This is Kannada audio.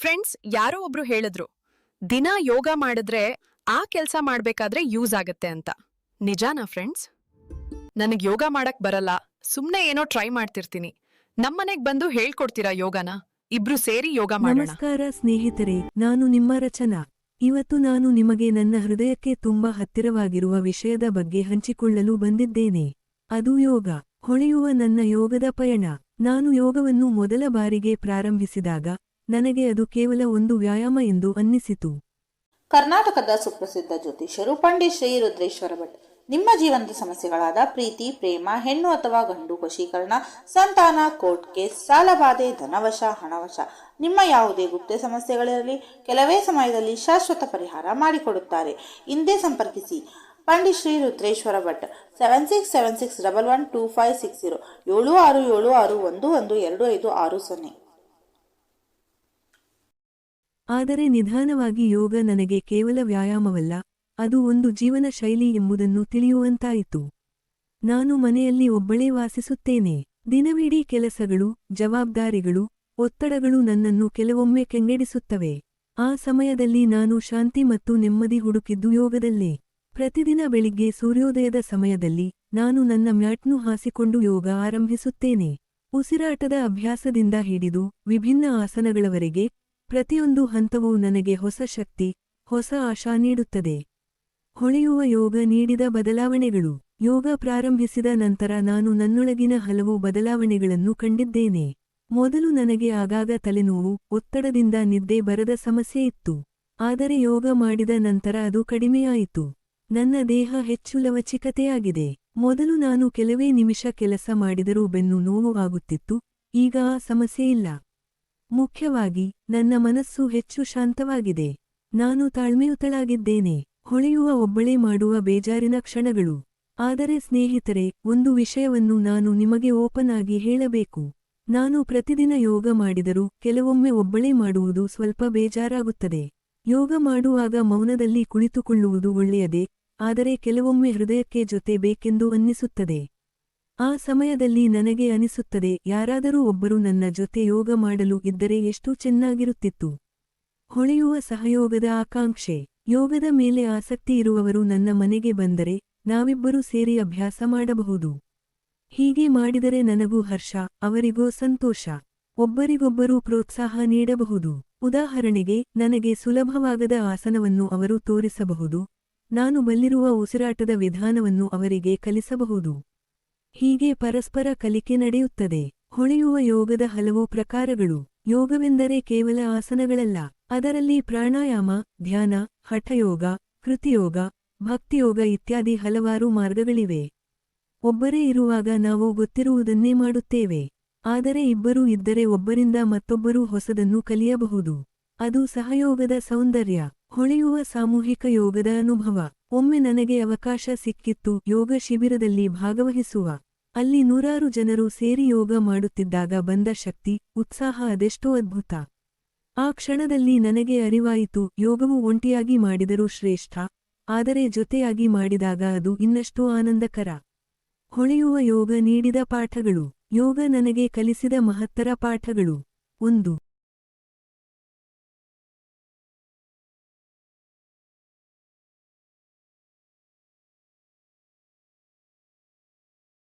ಫ್ರೆಂಡ್ಸ್ ಯಾರೋ ಒಬ್ರು ಹೇಳಿದ್ರು, ದಿನ ಯೋಗ ಮಾಡಿದ್ರೆ ಆ ಕೆಲಸ ಮಾಡ್ಬೇಕಾದ್ರೆ ಯೂಸ್ ಆಗತ್ತೆ ಅಂತ. ನಿಜಾನಾ ಫ್ರೆಂಡ್ಸ್ ನನಗ್ ಯೋಗ ಮಾಡಕ್ ಬರಲ್ಲ, ಸುಮ್ನೆ ಏನೋ ಟ್ರೈ ಮಾಡ್ತಿರ್ತೀನಿ. ನಮ್ಮನೆಗ್ ಬಂದು ಹೇಳ್ಕೊಡ್ತೀರಾ ಯೋಗನ? ಇಬ್ರು ಸೇರಿ ಯೋಗ ಮಾಡೋಣ. ನಮಸ್ಕಾರ ಸ್ನೇಹಿತರೆ, ನಾನು ನಿಮ್ಮ ರಚನಾ. ಇವತ್ತು ನಾನು ನಿಮಗೆ ನನ್ನ ಹೃದಯಕ್ಕೆ ತುಂಬಾ ಹತ್ತಿರವಾಗಿರುವ ವಿಷಯದ ಬಗ್ಗೆ ಹಂಚಿಕೊಳ್ಳಲು ಬಂದಿದ್ದೇನೆ. ಅದು ಯೋಗ. ಹೊಳೆಯುವ ನನ್ನ ಯೋಗದ ಪಯಣ. ನಾನು ಯೋಗವನ್ನು ಮೊದಲ ಬಾರಿಗೆ ಪ್ರಾರಂಭಿಸಿದಾಗ ನನಗೆ ಅದು ಕೇವಲ ಒಂದು ವ್ಯಾಯಾಮ ಎಂದು ಅನ್ನಿಸಿತು. ಕರ್ನಾಟಕದ ಸುಪ್ರಸಿದ್ಧ ಜ್ಯೋತಿಷರು ಪಂಡಿತ್ ಶ್ರೀ ರುದ್ರೇಶ್ವರ ಭಟ್. ನಿಮ್ಮ ಜೀವನದ ಸಮಸ್ಯೆಗಳಾದ ಪ್ರೀತಿ, ಪ್ರೇಮ, ಹೆಣ್ಣು ಅಥವಾ ಗಂಡು ವಶೀಕರಣ, ಸಂತಾನ, ಕೋರ್ಟ್ ಕೇಸ್ ಸಾಲಬಾಧೆ ಧನವಶ, ಹಣವಶ, ನಿಮ್ಮ ಯಾವುದೇ ಗುಪ್ತ ಸಮಸ್ಯೆಗಳಿರಲಿ, ಕೆಲವೇ ಸಮಯದಲ್ಲಿ ಶಾಶ್ವತ ಪರಿಹಾರ ಮಾಡಿಕೊಡುತ್ತಾರೆ. ಹಿಂದೆ ಸಂಪರ್ಕಿಸಿ. Pandit Shri Rudreshwara Bhat, seven six seven six double one two five six zero, ಏಳು ಆರು ಏಳು ಆರು ಒಂದು ಒಂದು ಎರಡು ಐದು ಆರು ಸೊನ್ನೆ. ಆದರೆ ನಿಧಾನವಾಗಿ ಯೋಗ ನನಗೆ ಕೇವಲ ವ್ಯಾಯಾಮವಲ್ಲ, ಅದು ಒಂದು ಜೀವನ ಶೈಲಿ ಎಂಬುದನ್ನು ತಿಳಿಯುವಂತಾಯಿತು. ನಾನು ಮನೆಯಲ್ಲಿ ಒಬ್ಬಳೇ ವಾಸಿಸುತ್ತೇನೆ. ದಿನವಿಡೀ ಕೆಲಸಗಳು, ಜವಾಬ್ದಾರಿಗಳು, ಒತ್ತಡಗಳು ನನ್ನನ್ನು ಕೆಲವೊಮ್ಮೆ ಕೆಂಗೆಡಿಸುತ್ತವೆ. ಆ ಸಮಯದಲ್ಲಿ ನಾನು ಶಾಂತಿ ಮತ್ತು ನೆಮ್ಮದಿ ಹುಡುಕಿದ್ದು ಯೋಗದಲ್ಲೇ. ಪ್ರತಿದಿನ ಬೆಳಿಗ್ಗೆ ಸೂರ್ಯೋದಯದ ಸಮಯದಲ್ಲಿ ನಾನು ನನ್ನ ಮ್ಯಾಟ್ನು ಹಾಸಿಕೊಂಡು ಯೋಗ ಆರಂಭಿಸುತ್ತೇನೆ. ಉಸಿರಾಟದ ಅಭ್ಯಾಸದಿಂದ ಹಿಡಿದು ವಿಭಿನ್ನ ಆಸನಗಳವರೆಗೆ ಪ್ರತಿಯೊಂದು ಹಂತವೂ ನನಗೆ ಹೊಸ ಶಕ್ತಿ, ಹೊಸ ಆಶಾ ನೀಡುತ್ತದೆ. ಹೊಳೆಯುವ ಯೋಗ ನೀಡಿದ ಬದಲಾವಣೆಗಳು. ಯೋಗ ಪ್ರಾರಂಭಿಸಿದ ನಂತರ ನಾನು ನನ್ನೊಳಗಿನ ಹಲವು ಬದಲಾವಣೆಗಳನ್ನು ಕಂಡಿದ್ದೇನೆ. ಮೊದಲು ನನಗೆ ಆಗಾಗ ತಲೆನೋವು, ಒತ್ತಡದಿಂದ ನಿದ್ದೆ ಬರದ ಸಮಸ್ಯೆ ಇತ್ತು. ಆದರೆ ಯೋಗ ಮಾಡಿದ ನಂತರ ಅದು ಕಡಿಮೆಯಾಯಿತು. ನನ್ನ ದೇಹ ಹೆಚ್ಚು ಲವಚಿಕತೆಯಾಗಿದೆ. ಮೊದಲು ನಾನು ಕೆಲವೇ ನಿಮಿಷ ಕೆಲಸ ಮಾಡಿದರೂ ಬೆನ್ನು ನೋವು ಆಗುತ್ತಿತ್ತು. ಈಗ ಆ ಸಮಸ್ಯೆ ಇಲ್ಲ. ಮುಖ್ಯವಾಗಿ, ನನ್ನ ಮನಸ್ಸು ಹೆಚ್ಚು ಶಾಂತವಾಗಿದೆ. ನಾನು ತಾಳ್ಮೆಯುತಳಾಗಿದ್ದೇನೆ. ಹೊಳೆಯುವ ಒಬ್ಬಳೇ ಮಾಡುವ ಬೇಜಾರಿನ ಕ್ಷಣಗಳು. ಆದರೆ ಸ್ನೇಹಿತರೆ, ಒಂದು ವಿಷಯವನ್ನು ನಾನು ನಿಮಗೆ ಓಪನ್ ಆಗಿ ಹೇಳಬೇಕು. ನಾನು ಪ್ರತಿದಿನ ಯೋಗ ಮಾಡಿದರೂ, ಕೆಲವೊಮ್ಮೆ ಒಬ್ಬಳೇ ಮಾಡುವುದು ಸ್ವಲ್ಪ ಬೇಜಾರಾಗುತ್ತದೆ. ಯೋಗ ಮಾಡುವಾಗ ಮೌನದಲ್ಲಿ ಕುಳಿತುಕೊಳ್ಳುವುದು ಒಳ್ಳೆಯದೇ, ಆದರೆ ಕೆಲವೊಮ್ಮೆ ಹೃದಯಕ್ಕೆ ಜೊತೆ ಬೇಕೆಂದು ಅನ್ನಿಸುತ್ತದೆ. ಆ ಸಮಯದಲ್ಲಿ ನನಗೆ ಅನಿಸುತ್ತದೆ, ಯಾರಾದರೂ ಒಬ್ಬರು ನನ್ನ ಜೊತೆ ಯೋಗ ಮಾಡಲು ಇದ್ದರೆ ಎಷ್ಟು ಚೆನ್ನಾಗಿರುತ್ತಿತ್ತು. ಹೊಳೆಯುವ ಸಹಯೋಗದ ಆಕಾಂಕ್ಷೆ. ಯೋಗದ ಮೇಲೆ ಆಸಕ್ತಿ ಇರುವವರು ನನ್ನ ಮನೆಗೆ ಬಂದರೆ, ನಾವಿಬ್ಬರೂ ಸೇರಿ ಅಭ್ಯಾಸ ಮಾಡಬಹುದು. ಹೀಗೆ ಮಾಡಿದರೆ ನನಗೂ ಹರ್ಷ, ಅವರಿಗೂ ಸಂತೋಷ. ಒಬ್ಬರಿಗೊಬ್ಬರು ಪ್ರೋತ್ಸಾಹ ನೀಡಬಹುದು. ಉದಾಹರಣೆಗೆ, ನನಗೆ ಸುಲಭವಾಗದ ಆಸನವನ್ನು ಅವರು ತೋರಿಸಬಹುದು. ನಾನು ಬಲ್ಲಿರುವ ಉಸಿರಾಟದ ವಿಧಾನವನ್ನು ಅವರಿಗೆ ಕಲಿಸಬಹುದು. ಹೀಗೆ ಪರಸ್ಪರ ಕಲಿಕೆ ನಡೆಯುತ್ತದೆ. ಹೊಳೆಯುವ ಯೋಗದ ಹಲವು ಪ್ರಕಾರಗಳು. ಯೋಗವೆಂದರೆ ಕೇವಲ ಆಸನಗಳಲ್ಲ. ಅದರಲ್ಲಿ ಪ್ರಾಣಾಯಾಮ, ಧ್ಯಾನ, ಹಠಯೋಗ, ಕೃತಿಯೋಗ, ಭಕ್ತಿಯೋಗ ಇತ್ಯಾದಿ ಹಲವಾರು ಮಾರ್ಗಗಳಿವೆ. ಒಬ್ಬರೇ ಇರುವಾಗ ನಾವು ಗೊತ್ತಿರುವುದನ್ನೇ ಮಾಡುತ್ತೇವೆ. ಆದರೆ ಇಬ್ಬರೂ ಇದ್ದರೆ ಒಬ್ಬರಿಂದ ಮತ್ತೊಬ್ಬರೂ ಹೊಸದನ್ನು ಕಲಿಯಬಹುದು. ಅದು ಸಹಯೋಗದ ಸೌಂದರ್ಯ. ಹೊಳೆಯುವ ಸಾಮೂಹಿಕ ಯೋಗದ ಅನುಭವ. ಒಮ್ಮೆ ನನಗೆ ಅವಕಾಶ ಸಿಕ್ಕಿತ್ತು. ಯೋಗ ಶಿಬಿರದಲ್ಲಿ ಭಾಗವಹಿಸುವ. ಅಲ್ಲಿ ನೂರಾರು ಜನರು ಸೇರಿ ಯೋಗ ಮಾಡುತ್ತಿದ್ದಾಗ ಬಂದ ಶಕ್ತಿ, ಉತ್ಸಾಹ ಅದೆಷ್ಟೋ ಅದ್ಭುತ. ಆ ಕ್ಷಣದಲ್ಲಿ ನನಗೆ ಅರಿವಾಯಿತು. ಯೋಗವು ಒಂಟಿಯಾಗಿ ಮಾಡಿದರೂ ಶ್ರೇಷ್ಠ. ಆದರೆ ಜೊತೆಯಾಗಿ ಮಾಡಿದಾಗ ಅದು ಇನ್ನಷ್ಟು ಆನಂದಕರ. ಹೊಳೆಯುವ ಯೋಗ ನೀಡಿದ ಪಾಠಗಳು. ಯೋಗ ನನಗೆ ಕಲಿಸಿದ ಮಹತ್ತರ ಪಾಠಗಳು. ಒಂದು.